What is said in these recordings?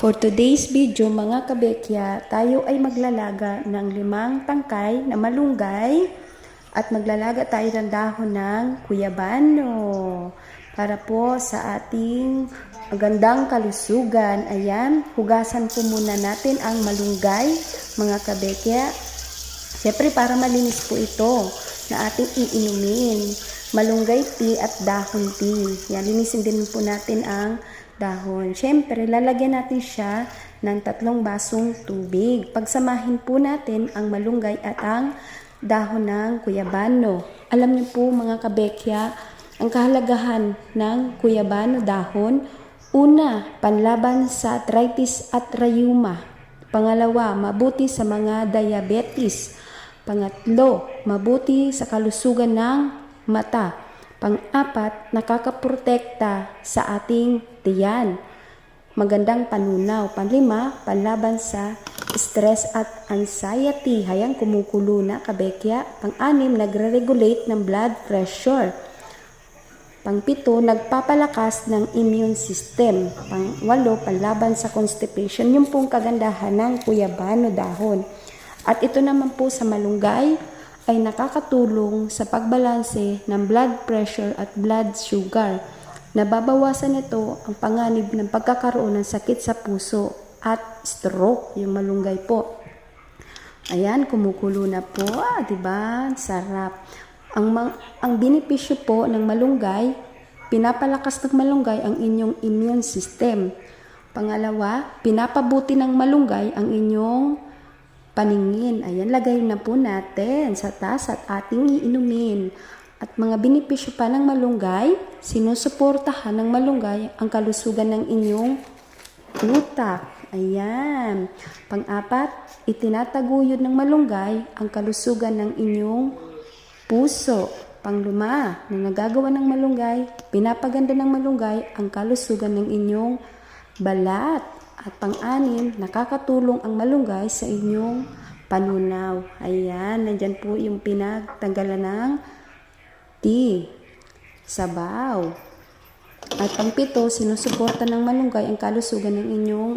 For today's video mga kabekya, tayo ay maglalaga ng limang tangkay na malunggay at maglalaga tayo ng dahon ng kuyabano para po sa ating magandang kalusugan. Ayan, hugasan po muna natin ang malunggay mga kabekya. Siyempre para malinis po ito na ating iinumin. Malunggay tea at dahon tea. Yan, linisin din po natin ang dahon. Siyempre, lalagyan natin siya ng tatlong basong tubig. Pagsamahin po natin ang malunggay at ang dahon ng kuyabano. Alam niyo po mga kabekya, ang kahalagahan ng kuyabano dahon, una, panlaban sa arthritis at rayuma. Pangalawa, mabuti sa mga diabetes. Pangatlo, mabuti sa kalusugan ng mata. Pang-apat, nakakaprotekta sa ating tiyan. Magandang panunaw. Panlima, panlaban sa stress at anxiety. Hayang kumukulo na kabekya. Pang-anim, nagre-regulate ng blood pressure. Pangpito, nagpapalakas ng immune system. Pangwalo, panlaban sa constipation. Yung pong kagandahan ng kuyabano dahon. At ito naman po sa malunggay ay nakakatulong sa pagbalanse ng blood pressure at blood sugar. Nababawasan nito ang panganib ng pagkakaroon ng sakit sa puso at stroke, yung malunggay po. Ayan, kumukulo na po. Ah, 'di ba? Sarap. Ang ang benepisyo po ng malunggay, pinapalakas ng malunggay ang inyong immune system. Pangalawa, pinapabuti ng malunggay ang inyong paningin. Ayan, lagay na po natin sa tas at ating iinumin. At mga benepisyo pa ng malunggay, sinusuportahan ng malunggay ang kalusugan ng inyong utak. Ayan. Pang-apat, itinataguyod ng malunggay ang kalusugan ng inyong puso. Panglima, na nagagawa ng malunggay, pinapaganda ng malunggay ang kalusugan ng inyong balat. At pang-anim, nakakatulong ang malunggay sa inyong panunaw. Ayan, nandyan po yung pinagtanggalan ng tea, sabaw. At pangpito, sinusuporta ng malunggay ang kalusugan ng inyong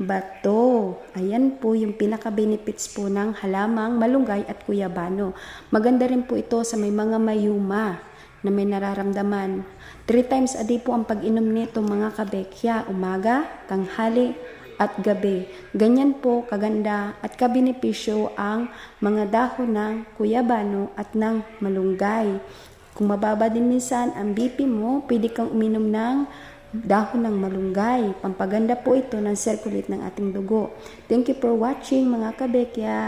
bato. Ayan po yung pinaka-benefits po ng halamang malunggay at kuyabano. Maganda rin po ito sa may mga mayuma na may nararamdaman. Three times a day po ang pag-inom nito mga kabekya, umaga, tanghali, at gabi. Ganyan po kaganda at kabenepisyo ang mga dahon ng kuyabano at ng malunggay. Kung mababa din minsan ang BP mo, pwede kang uminom ng dahon ng malunggay. Pampaganda po ito ng circulate ng ating dugo. Thank you for watching mga kabekya.